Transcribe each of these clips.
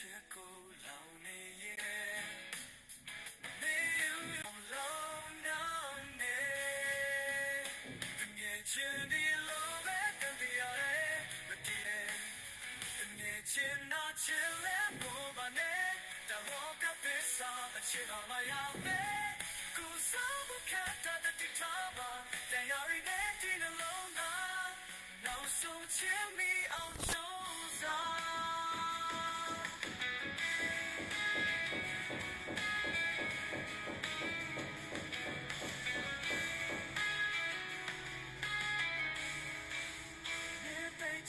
မင်းရဲ့ချစ်ကိုလောင်နေရဲ့နေယူလောင်နေနေမြေချင်ဒီလိုပဲတန်တရားမတည်မြေချင်နာချင်လဲဘောပါနဲ့တဘောကပစ္စာအချစ်တော်မရပဲကိုစားမခတ်တဲ့တိ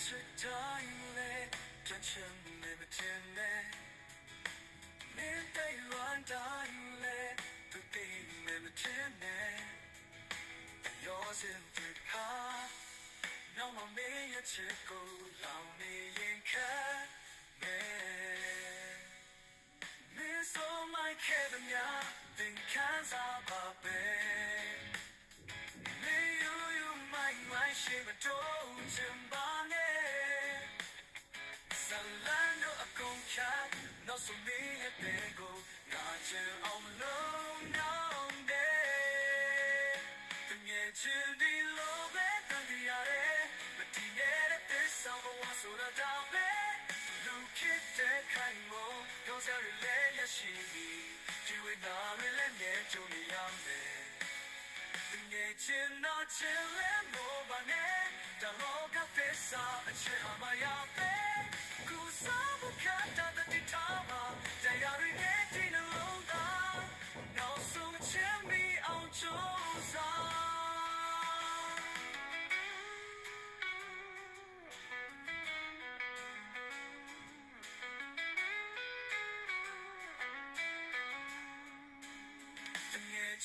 ပိတ်ချတိုင်းလေချင်ချင်နေမတင်နေနေပိတ်လွန်တိုင်းလေသူတိနေမတင်နေရောစင်ပြခါနောက်မမေးရချစ်ကိုလောင်နေရင်ခက်နေနေဆိုမိုက်ခဲ့တဲ့များသင်ခန်းစားပါပဲ Me you you my my shame don't jimbane Salando concha no so me e tengo na chen on long down day The nye chin di lo be tan di are but di ye de this song was so da down be Look at the kind mo yo sa le ya shi mi Ji we na me le ne chu ni yam de ငယ်ချင်တော့ချင်လဲမို့ပါနဲ့တလောကသစ္စာအချစ်အမရပဲကူ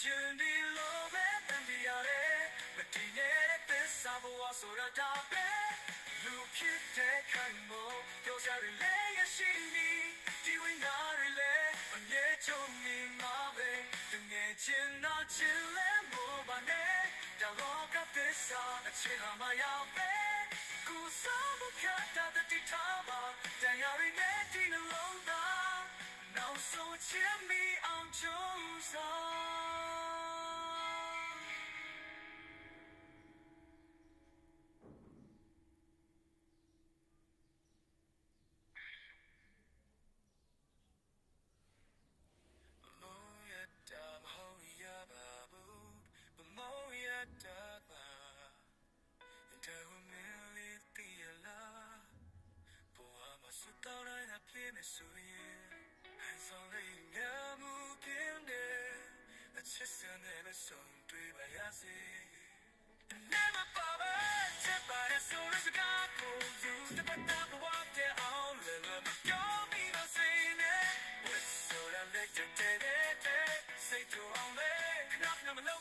ချင်းဒီလိုပဲတန်တရားရဲ့မတည်နေတဲ့သစ္စာဘဝဆိုရတာပဲလူဖြစ်တဲ့ခိုင်မို့ပြောကြရလေရရှိနီဒီဝိညာဉ်ရလေအမြဲချုံနေမှာပဲတငယ်ချင်းတော့ချင်လဲမို့ပါနဲ့တလောကသစ္စာအချစ်ဟာမရောက်ပဲကိုစားမှုခတ်တဲ့တိထားပါတရားရည်နဲ့ဒီနှလုံးသားနောက်ဆုံးချင်မိ say ne, with soda like the day say to only, knock no low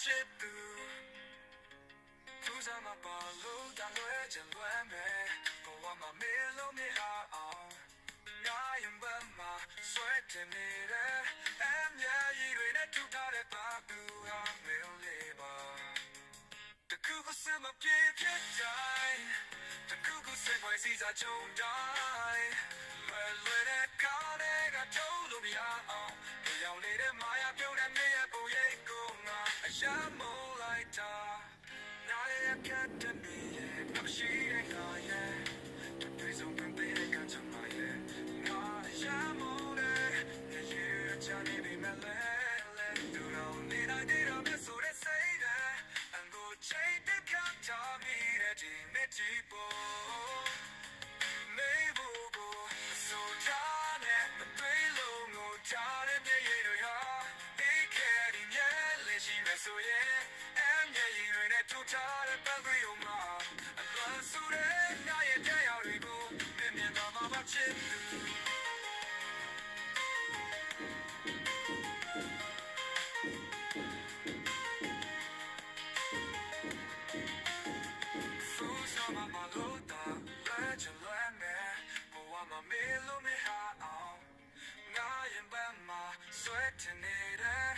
ချစ်သူသူစားမပါလို့တလွဲချင်လွဲမယ်ဘဝမှာမေလို့မရအောင်နိုင်ဘမဆွဲတင်နေတဲ့အမြဲကြီးတွေနဲ့ထူထားတဲ့ပါသူဟာမေလေးပါတကူကစမပြေဖြစ်တိုင်းတကူကစပွဲစီစာချုံတိုင်းလွယ်လွယ်တဲ့ကောင်းတဲ့ကထုံးလို့မရအောင်ပြောင်းနေတဲ့မာ Now I can't be, I'm she ain't gone yet. The prison from the မမေလို့မဟာအောင်ငါရင်ပန်းမှာဆွဲထနေတဲ့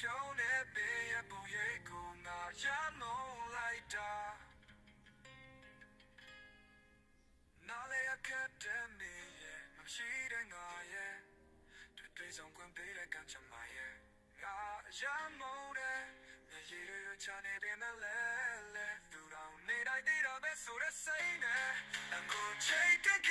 Don't let be a boy, go now, ya no light up. ခက်တဲ့နေရဲ့မရှိတဲ့ငါရဲ့တွေ့တွေ့ဆောင်ခွင့်ပေးတဲ့ကံချမ်းမာရဲ့ငါအရာမုန်းတဲ့မျက်ရည်တွေချနေပေမဲ့လဲလဲသူတော်နေတိုင်းတည်တော့ပဲဆိုတဲ့စိတ်နဲ့အခုချိန်တက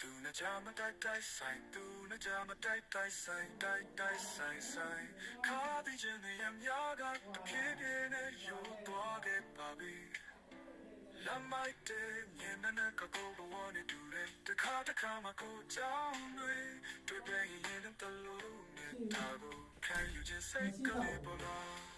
babu quit. We should think on it, ရွှေတိုင်းတယောက်တည်းနဲ့တတ်လို့တယောက်တည်းနေခဲ့ခြင်းလေကရတဲ့နဲ့နှလုံးသားသူနဲ့ချမတာသူနဲ့ချမတိုက်တိုက်ဆိုင်သူနဲ့ချမတိုက်တိုက်ဆိုင်တိုက်တိုက်ဆိုင်ဆိုင်ခါပြီးခြင်းနဲ့ရများကတဖြည်းဖြည်းနဲ့ယူသွားခဲ့ပါပြီ La mai te nyena na ka ko bo ne du re ta kha ta kha ma ko chao nui tu pe yin ta lo ne ta go can you just say ka le bo la and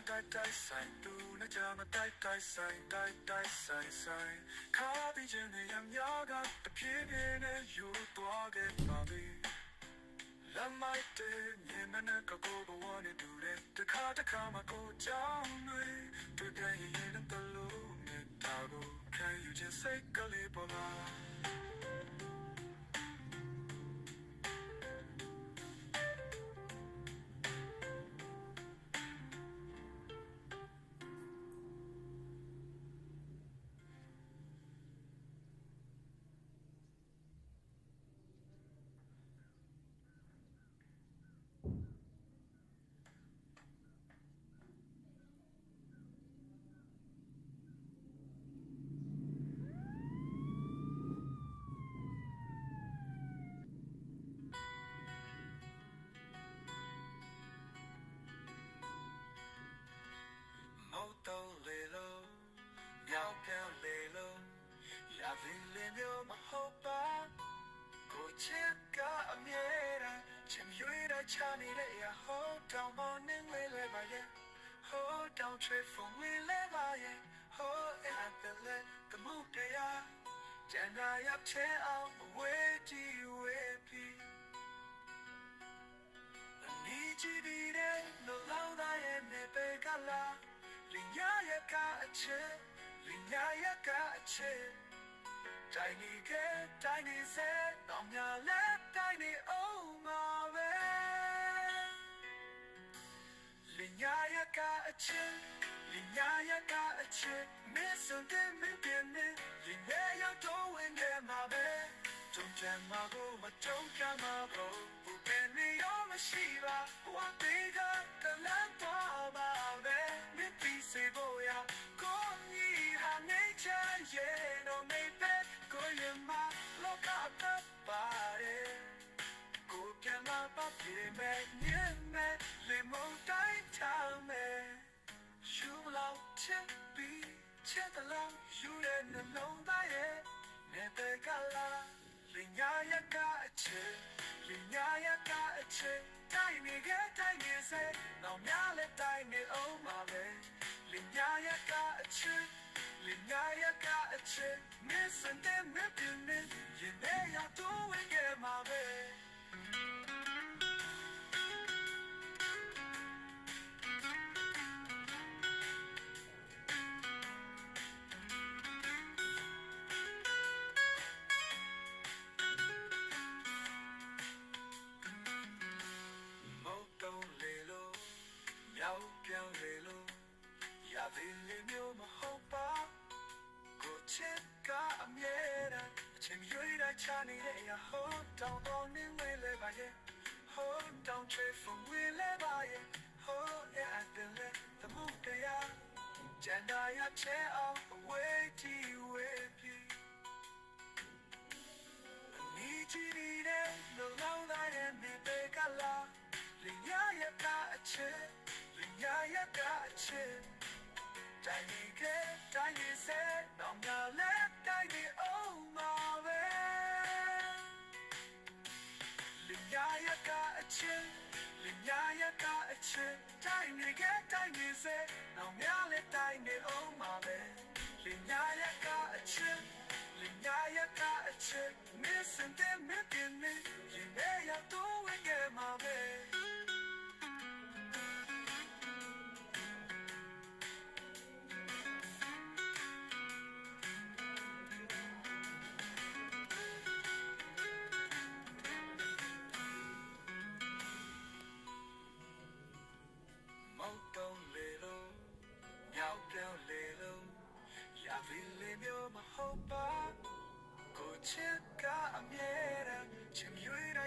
မတိုက်တိုက်ဆိုင်သူနဲ့ကြမတိုက်တိုက်ဆိုင်တိုက်တိုက်ဆိုင်ဆိုင်ခါပြီးခြင်းနဲ့ရများကတပြေးပြေးနဲ့ယူသွားခဲ့ပါပြီ La mai te ni na na ka ko bo wa ni du le ta kha ta kha ma ko chao nui tu ka yi yi na ta lu ni ta go can you just say ka le bo la 吹风未来吧耶吼哎阿格勒格木的呀简单呀切奥维吉维皮你记得的那老大爷那贝嘎啦林呀也嘎切林呀也嘎切带你给带你些当呀嘞带你哦妈喂林呀也嘎切 တိုင်းနေစေတော့များလဲတိုင်းနေအောင်မှာပဲ Lignaya ka a chin, lignaya ka a chin, miss on them in pinning, lignaya don't win them my bed. Don't jam my go, but don't jam my go. Who can me on my shiva, what they got the lamp of my bed. Me peace, boy, go me, ha nature, yeah, လောက်ချစ်ပြီးချက်တလုံးယူတဲ့နှလုံးသားရဲ့နေတဲ့ကလာလညာရကအချစ်လညာရကအချစ်တိုင်းနေခဲ့တိုင်းနေစေတော့များလဲတိုင်းနေအောင်ပါပဲလညာရကအချစ်လညာရကအချစ် missing them ripping in ရွေးတိုင်းချနေတဲ့အရာဟိုးတောင်းတော့နေဝေးလဲပါရဲ့ဟိုးတောင်းချေဖုန်ဝေးလဲပါရဲ့ဟိုးရဲ့အတလဲသမှုတရားကျန်တာရချဲအောင်အဝေးတီဝေးပြီနီချီရီတဲ့လူလောင်းသားရဲ့နေပေကလာလင်ညာရကအချစ်လင်ညာရကအချစ်တိုင်းနေကတိုင်းနေစေတော့ငါလ ကအချစ်တိုင်းနေကတိုင်းနေစေတော့ငါလည်းတိုင်းနေအောင်မှာပဲလင်ညာရကအချစ် Lignaya ka a chick, missing them in me. You may have to wing it, my baby.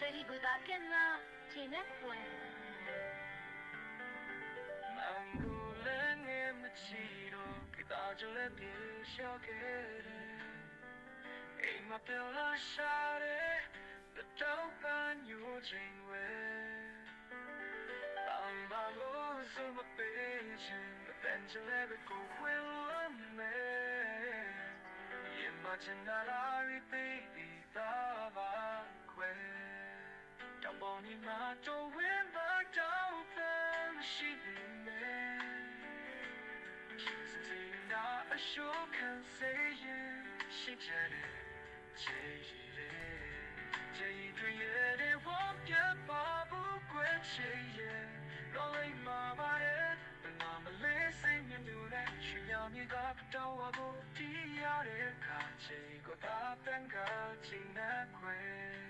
Chcieli by takie na cienie płyn. Mam gule nie mciro, kdaż lepiej się kiery. I ma pyla szare, by to paniu dżingły. Tam bago zuma pyncie, by będzie lepiej kuchwyło Come on in my door when the dolphin she Sitting on a shore can say you she jet it change it change it it won't get bubble quit yeah rolling my body but I'm a listen you do that she young you got to walk to the other country go up and go to that way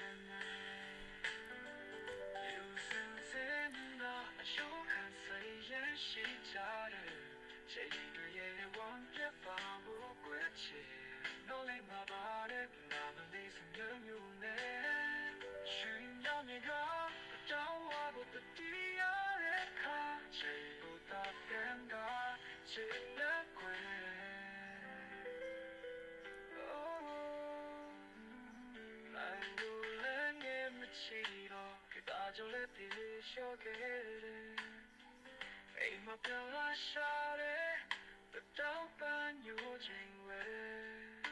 She don't get out of the show. aimo de la chalette the dauben utregnieux de mieux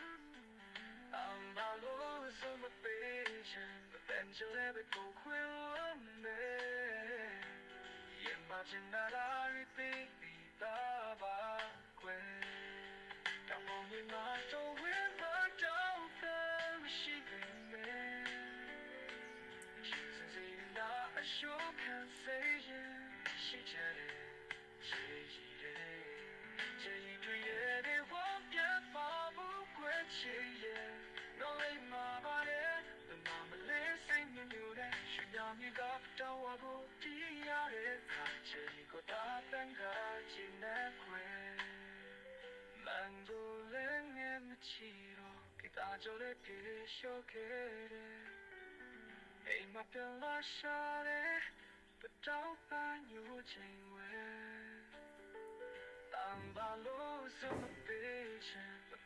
alma loves mebasement benzolebiji benzolebijiuqueux que lemmebeux yama zhen nada repeat vibea vibeah i'm only marching through the dark and wishing dead man she's a city in dark and showconceasion she's jaded shaded No lay my body The mama lives in the new day She down you got the wabo Tia it Kache you got that and got you neck way Mango len em chiro Kita jole pisho kere Hey my pilla shade But don't find you chain way Tambalo some patient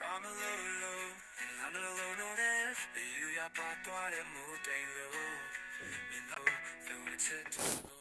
I'm a little low, I'm a little. You are part of the mood, ain't low. Know, way to.